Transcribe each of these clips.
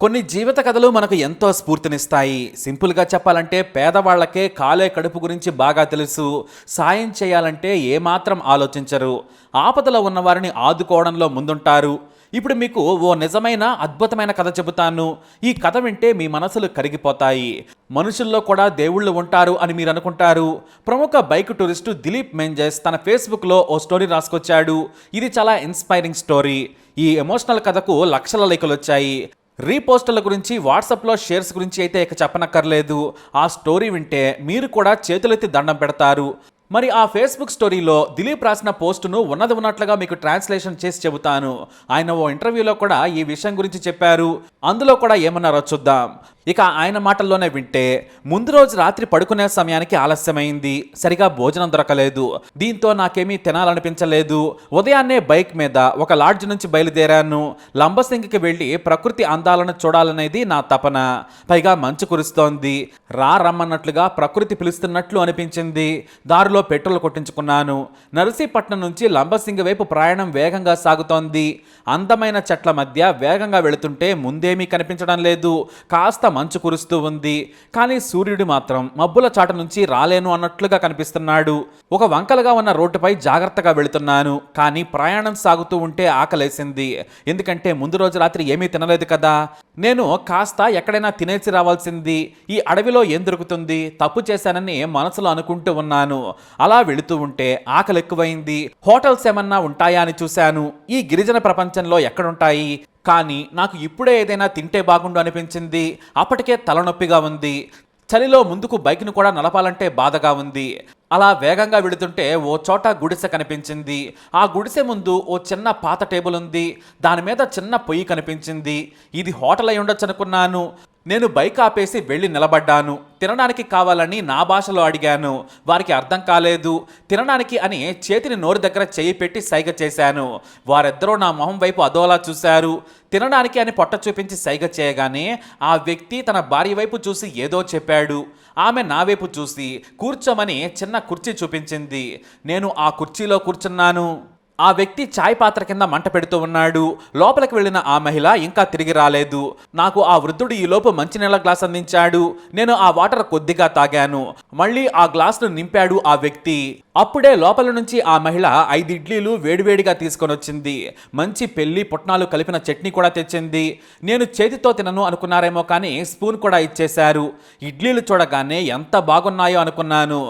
కొన్ని జీవిత కథలు మనకు ఎంతో స్ఫూర్తినిస్తాయి. సింపుల్గా చెప్పాలంటే పేదవాళ్ళకే కాలే కడుపు గురించి బాగా తెలుసు. సాయం చేయాలంటే ఏమాత్రం ఆలోచించరు. ఆపదలో ఉన్నవారిని ఆదుకోవడంలో ముందుంటారు. ఇప్పుడు మీకు ఓ నిజమైన అద్భుతమైన కథ చెబుతాను. ఈ కథ వింటే మీ మనసులు కరిగిపోతాయి. మనుషుల్లో కూడా దేవుళ్ళు ఉంటారు అని మీరు అనుకుంటారు. ప్రముఖ బైక్ టూరిస్టు దిలీప్ మెంజెస్ తన ఫేస్బుక్లో ఓ స్టోరీ రాసుకొచ్చాడు. ఇది చాలా ఇన్స్పైరింగ్ స్టోరీ. ఈ ఎమోషనల్ కథకు లక్షల లైకులు వచ్చాయి రీపోస్టుల గురించి వాట్సాప్లో షేర్స్ గురించి అయితే ఇక చెప్పనక్కర్లేదు. ఆ స్టోరీ వింటే మీరు కూడా చేతులెత్తి దండం పెడతారు. మరి ఆ ఫేస్బుక్ స్టోరీలో దిలీప్ రాసిన పోస్టును ఉన్నది ఉన్నట్లుగా మీకు ట్రాన్స్లేషన్ చేసి చెబుతాను. ఆయన ఓ ఇంటర్వ్యూలో కూడా ఈ విషయం గురించి చెప్పారు. అందులో కూడా ఏమన్నారో చూద్దాం. ఇక ఆయన మాటల్లోనే వింటే ముందు రోజు రాత్రి పడుకునే సమయానికి ఆలస్యమైంది. సరిగా భోజనం దొరకలేదు. దీంతో నాకేమీ తినాలనిపించలేదు. ఉదయాన్నే బైక్ మీద ఒక లాడ్జ్ నుంచి బయలుదేరాను. లంబసింగికి వెళ్ళి ప్రకృతి అందాలను చూడాలనేది నా తపన. పైగా మంచు కురుస్తోంది. రా రమ్మన్నట్లుగా ప్రకృతి పిలుస్తున్నట్లు అనిపించింది. దారిలో పెట్రోల్ కొట్టించుకున్నాను. నరసీపట్నం నుంచి లంబసింగి వైపు ప్రయాణం వేగంగా సాగుతోంది. అందమైన చెట్ల మధ్య వేగంగా వెళుతుంటే ముందేమీ కనిపించడం లేదు. కాస్త మంచు కురుస్తూ ఉంది. కానీ సూర్యుడు మాత్రం మబ్బుల చాట నుంచి రాలేను అన్నట్లుగా కనిపిస్తున్నాడు. ఒక వంకలుగా ఉన్న రోడ్డుపై జాగ్రత్తగా వెళుతున్నాను. కానీ ప్రయాణం సాగుతూ ఉంటే ఆకలేసింది. ఎందుకంటే ముందు రోజు రాత్రి ఏమీ తినలేదు కదా. నేను కాస్త ఎక్కడైనా తినేసి రావాల్సింది ఈ అడవిలో ఏం దొరుకుతుంది తప్పు చేశానని మనసులో అనుకుంటూ ఉన్నాను. అలా వెళుతూ ఉంటే ఆకలి ఎక్కువైంది హోటల్స్ ఏమన్నా ఉంటాయా అని చూశాను. ఈ గిరిజన ప్రపంచంలో ఎక్కడుంటాయి? కానీ నాకు ఇప్పుడే ఏదైనా తింటే బాగుండు అనిపించింది. అప్పటికే తలనొప్పిగా ఉంది. చలిలో ముందుకు బైక్ను కూడా నడపాలంటే బాధగా ఉంది. అలా వేగంగా వెళుతుంటే ఓ చోట గుడిసె కనిపించింది. ఆ గుడిసె ముందు ఓ చిన్న పాత టేబుల్ ఉంది. దాని మీద చిన్న పొయ్యి కనిపించింది. ఇది హోటల్ అయి ఉండొచ్చు అనుకున్నాను. నేను బైక్ ఆపేసి వెళ్ళి నిలబడ్డాను. తినడానికి కావాలని నా భాషలో అడిగాను. వారికి అర్థం కాలేదు. తినడానికి అని చేతిని నోరు దగ్గర చేయి పెట్టి సైగ చేశాను. వారిద్దరూ నా మొహం వైపు అదోలా చూశారు. తినడానికి అని పొట్ట చూపించి సైగ చేయగానే ఆ వ్యక్తి తన భార్య వైపు చూసి ఏదో చెప్పాడు. ఆమె నా వైపు చూసి కూర్చోమని చిన్న కుర్చీ చూపించింది. నేను ఆ కుర్చీలో కూర్చున్నాను. ఆ వ్యక్తి చాయ్ పాత్ర కింద మంట పెడుతూ ఉన్నాడు. లోపలికి వెళ్ళిన ఆ మహిళ ఇంకా తిరిగి రాలేదు. నాకు ఆ వృద్ధుడు ఈ లోపు మంచినీళ్ళ గ్లాస్ అందించాడు. నేను ఆ వాటర్ కొద్దిగా తాగాను. మళ్ళీ ఆ గ్లాసును నింపాడు ఆ వ్యక్తి. అప్పుడే లోపల నుంచి ఆ మహిళ ఐదు ఇడ్లీలు వేడివేడిగా తీసుకొని వచ్చింది. మంచి పెళ్ళి పుట్నాలు కలిపిన చట్నీ కూడా తెచ్చింది. నేను చేతితో తినను అనుకున్నారేమో కానీ స్పూన్ కూడా ఇచ్చేశారు. ఇడ్లీలు చూడగానే ఎంత బాగున్నాయో అనుకున్నాను.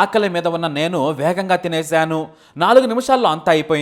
ఆకలి మీద ఉన్న నేను వేగంగా తినేశాను. నాలుగు నిమిషాల్లో అంతా అయిపోయింది.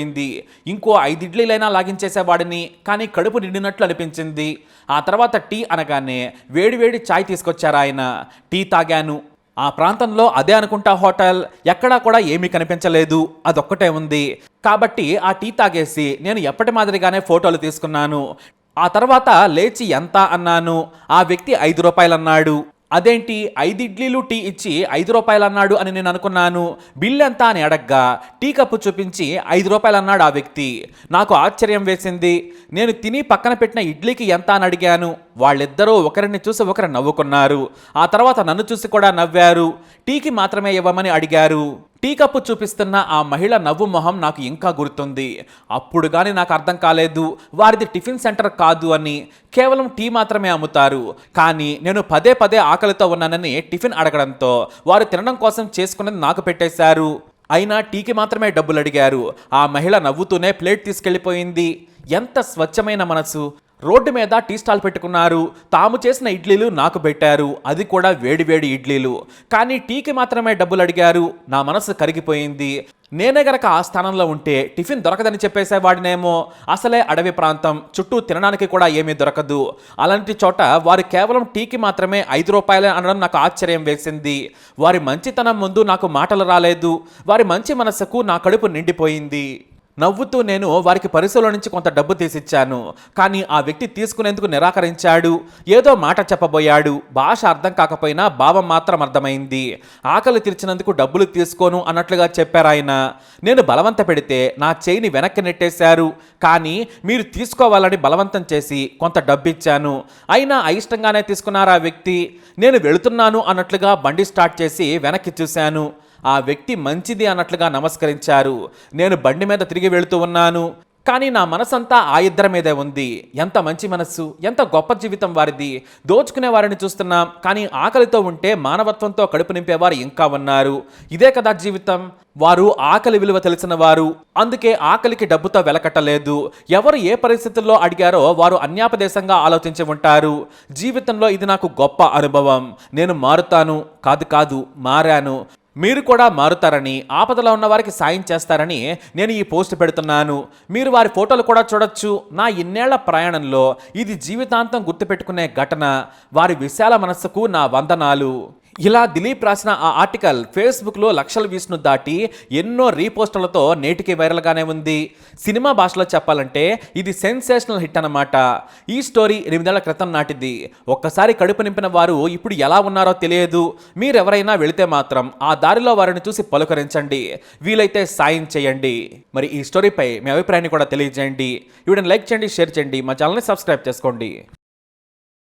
ఇంకో ఐదు ఇడ్లీలైనా లాగించేసేవాడిని కానీ కడుపు నిండినట్లు అనిపించింది. ఆ తర్వాత టీ అనగానే వేడివేడి చాయ్ తీసుకొచ్చారు ఆయన. టీ తాగాను. ఆ ప్రాంతంలో అదే అనుకుంటా హోటల్ ఎక్కడా కూడా ఏమీ కనిపించలేదు. అదొక్కటే ఉంది. కాబట్టి ఆ టీ తాగేసి నేను ఎప్పటి మాదిరిగానే ఫోటోలు తీసుకున్నాను. ఆ తర్వాత లేచి ఎంత అన్నాను? ఆ వ్యక్తి ఐదు రూపాయలు అన్నాడు అదేంటి? ఐదు ఇడ్లీలు టీ ఇచ్చి ఐదు రూపాయలు అన్నాడు అని నేను అనుకున్నాను. బిల్ ఎంత అని అడగ్గా టీ కప్పు చూపించి ఐదు రూపాయలు అన్నాడు ఆ వ్యక్తి. నాకు ఆశ్చర్యం వేసింది. నేను తిని పక్కన పెట్టిన ఇడ్లీకి ఎంత అని అడిగాను. వాళ్ళిద్దరూ ఒకరిని చూసి ఒకరు నవ్వుకున్నారు. ఆ తర్వాత నన్ను చూసి కూడా నవ్వారు. టీకి మాత్రమే ఇవ్వమని అడిగారు. టీ కప్పు చూపిస్తున్న ఆ మహిళ నవ్వు మొహం నాకు ఇంకా గుర్తుంది. అప్పుడు కానీ నాకు అర్థం కాలేదు. వారిది టిఫిన్ సెంటర్ కాదు అని. కేవలం టీ మాత్రమే అమ్ముతారు. కానీ నేను పదే పదే ఆకలితో ఉన్నానని టిఫిన్ అడగడంతో వారు తినడం కోసం చేసుకున్నది నాకు పెట్టేశారు. అయినా టీకి మాత్రమే డబ్బులు అడిగారు. ఆ మహిళ నవ్వుతూనే ప్లేట్ తీసుకెళ్ళిపోయింది. ఎంత స్వచ్ఛమైన మనసు. రోడ్డు మీద టీ స్టాల్ పెట్టుకున్నారు. తాము చేసిన ఇడ్లీలు నాకు పెట్టారు. అది కూడా వేడివేడి ఇడ్లీలు. కానీ టీకి మాత్రమే డబ్బులు అడిగారు. నా మనసు కరిగిపోయింది. నేనే గనక ఆ స్థానంలో ఉంటే టిఫిన్ దొరకదని చెప్పేసేవాడినేమో. అసలే అడవి ప్రాంతం. చుట్టూ తినడానికి కూడా ఏమీ దొరకదు. అలాంటి చోట వారు కేవలం టీకి మాత్రమే ఐదు రూపాయలే అనడం నాకు ఆశ్చర్యం వేసింది. వారి మంచితనం ముందు నాకు మాటలు రాలేదు. వారి మంచి మనసుకు నా కడుపు నిండిపోయింది. నవ్వుతూ నేను వారికి పరిసలో నుంచి కొంత డబ్బు తీసిచ్చాను. కానీ ఆ వ్యక్తి తీసుకునేందుకు నిరాకరించాడు. ఏదో మాట చెప్పబోయాడు. భాష అర్థం కాకపోయినా భావం మాత్రం అర్థమైంది. ఆకలి తీర్చినందుకు డబ్బులు తీసుకోను అన్నట్లుగా చెప్పారాయన నేను బలవంత పెడితే నా చేయిని వెనక్కి నెట్టేశారు. కానీ మీరు తీసుకోవాలని బలవంతం చేసి కొంత డబ్బు ఇచ్చాను అయినా అయిష్టంగానే తీసుకున్నారు ఆ వ్యక్తి. నేను వెళుతున్నాను అన్నట్లుగా బండి స్టార్ట్ చేసి వెనక్కి చూశాను. ఆ వ్యక్తి మంచిది అన్నట్లుగా నమస్కరించారు. నేను బండి మీద తిరిగి వెళుతూ ఉన్నాను. కానీ నా మనసంతా ఆ ఇద్దరి మీదే ఉంది. ఎంత మంచి మనస్సు ఎంత గొప్ప జీవితం వారిది. దోచుకునే వారిని చూస్తున్నాం. కానీ ఆకలితో ఉంటే మానవత్వంతో కడుపు నింపేవారు ఇంకా ఉన్నారు. ఇదే కదా జీవితం. వారు ఆకలి విలువ తెలిసిన వారు. అందుకే ఆకలికి డబ్బుతో వెలకట్టలేదు. ఎవరు ఏ పరిస్థితుల్లో అడిగారో వారు అన్యాపదేశంగా ఆలోచించి ఉంటారు. జీవితంలో ఇది నాకు గొప్ప అనుభవం. నేను మారుతాను. కాదు కాదు మారాను. మీరు కూడా మారుతారని ఆపదలో ఉన్న వారికి సాయం చేస్తారని నేను ఈ పోస్ట్ పెడుతున్నాను. మీరు వారి ఫోటోలు కూడా చూడొచ్చు. నా ఇన్నేళ్ళ ప్రయాణంలో ఇది జీవితాంతం గుర్తుపెట్టుకునే ఘటన. వారి విశాల మనస్సుకు నా వందనాలు. ఇలా దిలీప్ రాసిన ఆ ఆర్టికల్ ఫేస్బుక్లో లక్షల వ్యూస్ను దాటి ఎన్నో రీపోస్టులతో నేటికి వైరల్గానే ఉంది. సినిమా భాషలో చెప్పాలంటే ఇది సెన్సేషనల్ హిట్ అన్నమాట. ఈ స్టోరీ ఎనిమిదేళ్ళ క్రితం నాటిది. ఒక్కసారి కడుపు నింపిన వారు ఇప్పుడు ఎలా ఉన్నారో తెలియదు. మీరెవరైనా వెళితే మాత్రం ఆ దారిలో వారిని చూసి పలుకరించండి. వీలైతే సాయం చేయండి. మరి ఈ స్టోరీపై మీ అభిప్రాయాన్ని కూడా తెలియజేయండి. వీడిని లైక్ చేయండి షేర్ చేయండి. మా ఛానల్ని సబ్స్క్రైబ్ చేసుకోండి.